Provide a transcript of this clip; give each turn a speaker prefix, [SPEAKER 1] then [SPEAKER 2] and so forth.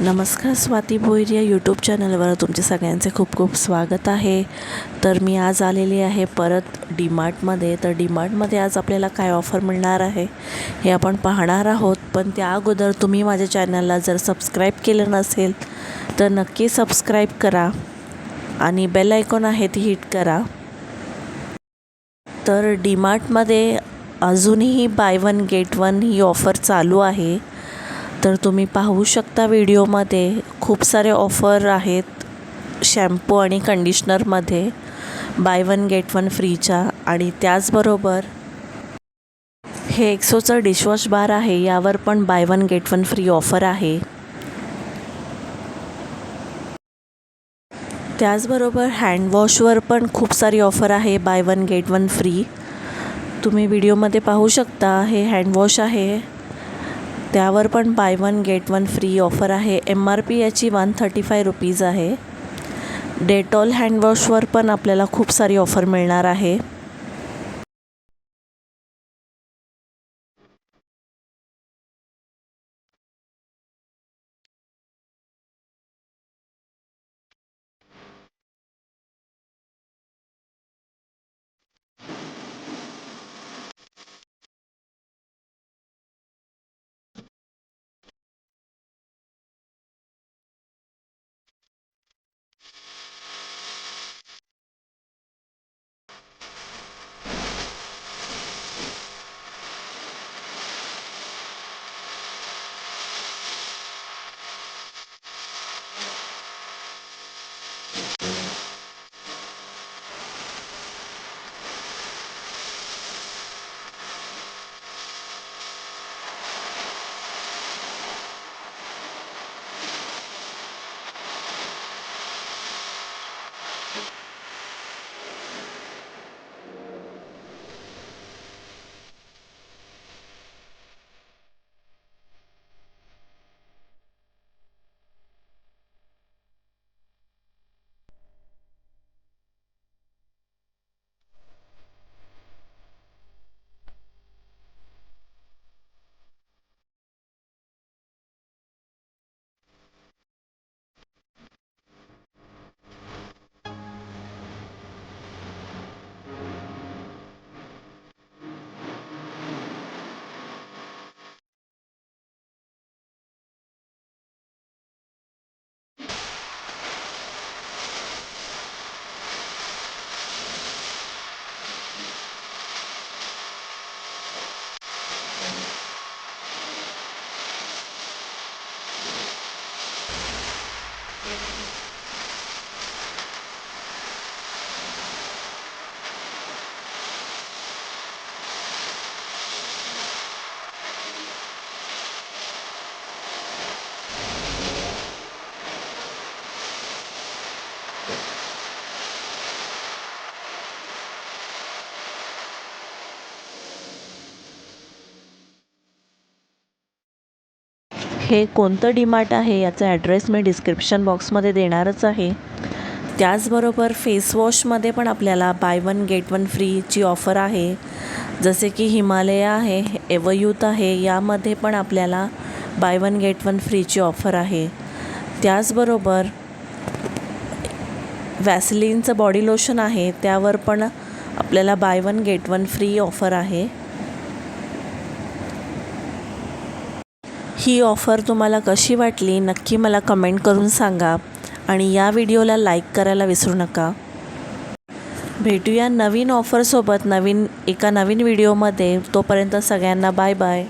[SPEAKER 1] नमस्कार स्वाती भोईर या यूट्यूब चॅनलवर तुमचे सगळ्यांचे खूप खूप स्वागत आहे. तर मी आज आलेली आहे परत डीमार्टमध्ये तर डीमार्टमध्ये आज आपल्याला काय ऑफर मिळणार आहे हे आपण पाहणार आहोत. पण त्या अगोदर तुम्ही माझ्या चॅनलला जर सबस्क्राईब केलं नसेल तर नक्की सबस्क्राईब करा आणि बेल आयकॉन आहे ती हिट करा. तर डीमार्टमध्ये अजूनही बाय वन गेट वन ही ऑफर चालू आहे. तर तुम्ही पाहू शकता व्हिडिओमध्ये खूप सारे ऑफर आहेत शॅम्पू आणि कंडिशनरमध्ये बाय वन गेट वन फ्रीच्या आणि त्याचबरोबर हे एक्सोचं डिशवॉश बार आहे यावर पण buy one get one free offer आहे. त्याचबरोबर हँडवॉशवर पण खूप सारी ऑफर आहे buy one get one free. तुम्ही व्हिडिओमध्ये पाहू शकता हे हँडवॉश आहे. त्यावर पण buy one get one free offer आहे. एम आर पी याची वन थर्टी फाय रुपीज आहे डेटॉल हँडवॉशवर पण आपल्याला खूप सारी ऑफर मिळणार आहे. हे कोणतं डीमार्ट आहे याचा ॲड्रेस मी डिस्क्रिप्शन बॉक्समध्ये देणारच आहे. त्याचबरोबर फेसवॉशमध्ये पण आपल्याला बाय वन गेट वन फ्रीची ऑफर आहे. जसे की हिमालया आहे एवयूथ आहे यामध्ये पण आपल्याला बाय वन गेट वन फ्रीची ऑफर आहे. त्याचबरोबर वॅसलिनचं बॉडी लोशन आहे त्यावर पण आपल्याला buy one get one free offer आहे. ही ऑफर तुम्हाला कशी वाटली नक्की मला कमेंट करून सांगा आणि या व्हिडिओला लाईक करायला विसरू नका. भेटूया नवीन ऑफरसोबत नवीन एका नवीन व्हिडिओमध्ये. तोपर्यंत सगळ्यांना बाय बाय.